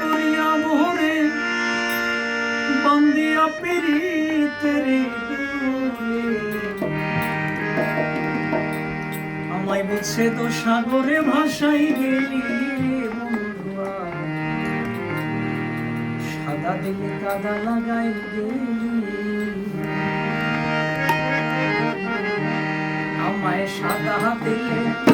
করিয়া মোহরে বন্দিয়া আমায় বুঝছে তো সাগরে ভাসাই গেলি সাদা দিলে কাদা লাগাই গেলি। আমায়